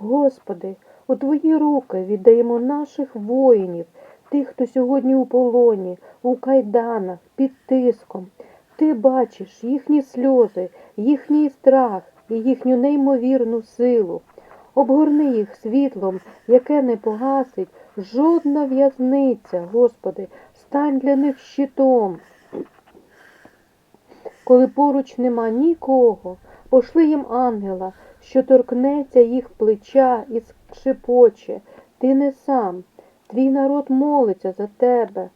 Господи, у Твої руки віддаємо наших воїнів, тих, хто сьогодні у полоні, у кайданах, під тиском. Ти бачиш їхні сльози, їхній страх і їхню неймовірну силу. Обгорни їх світлом, яке не погасить жодна в'язниця, Господи, стань для них щитом. Коли поруч нема нікого, пошли їм ангела, що торкнеться їх плеча і шепоче. Ти не сам, твій народ молиться за тебе.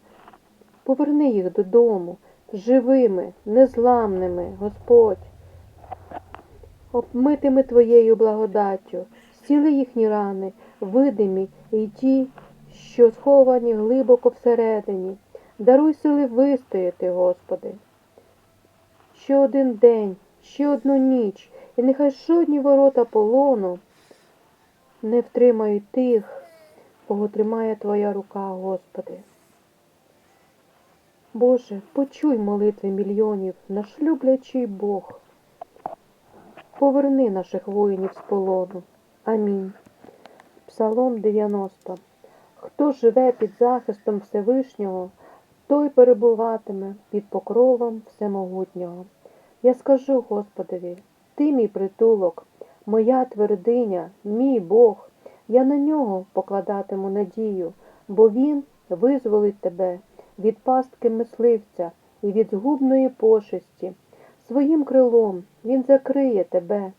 Поверни їх додому, живими, незламними, Господь. Обмитими Твоєю благодаттю, зціли їхні рани, видимі і ті, що сховані глибоко всередині. Даруй сили вистояти, Господи. Ще один день, ще одну ніч, і нехай жодні ворота полону не втримають тих, кого тримає Твоя рука, Господи. Боже, почуй молитви мільйонів, наш люблячий Бог. Поверни наших воїнів з полону. Амінь. Псалом 90. Хто живе під захистом Всевишнього, той перебуватиме під покровом Всемогутнього. Я скажу Господові, Ти мій притулок, моя твердиня, мій Бог. Я на нього покладатиму надію, бо Він визволить тебе від пастки мисливця і від згубної пошесті. Своїм крилом Він закриє тебе,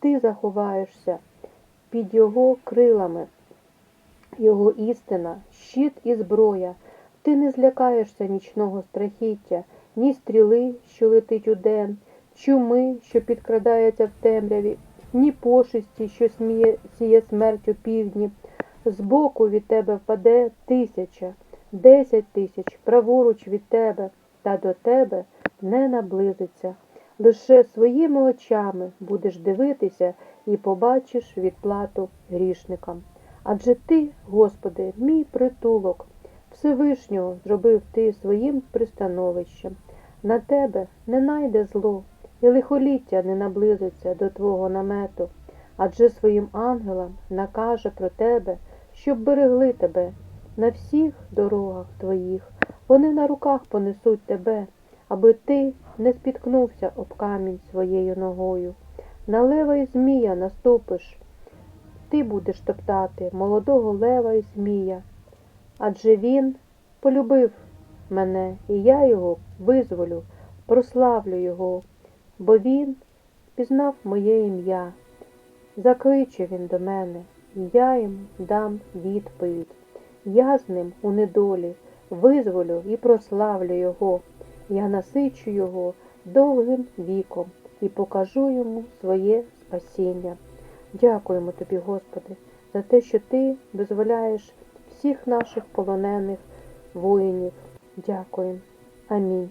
ти заховаєшся під його крилами. Його істина, щит і зброя. Ти не злякаєшся нічного страхіття, ні стріли, що летить у день, чуми, що підкрадається в темряві, ні пошесті, що сміє, сіє смерть у півдні. Збоку від тебе впаде тисяча, десять тисяч, праворуч від тебе, та до тебе не наблизиться. Лише своїми очами будеш дивитися і побачиш відплату грішникам. Адже ти, Господи, мій притулок, Всевишнього зробив ти своїм пристановищем. На тебе не найде зло, і лихоліття не наблизиться до твого намету, адже своїм ангелам накаже про тебе, щоб берегли тебе на всіх дорогах твоїх. Вони на руках понесуть тебе, аби ти не спіткнувся об камінь своєю ногою. На лева й змія наступиш, ти будеш топтати молодого лева й змія. Адже він полюбив мене, і я його визволю, прославлю його, бо він пізнав моє ім'я. Закличе він до мене, і я йому дам відповідь. Я з ним у недолі визволю і прославлю його. Я насичу його довгим віком і покажу йому своє спасіння. Дякуємо тобі, Господи, за те, що Ти дозволяєш всіх наших полонених воїнів. Дякуємо. Амінь.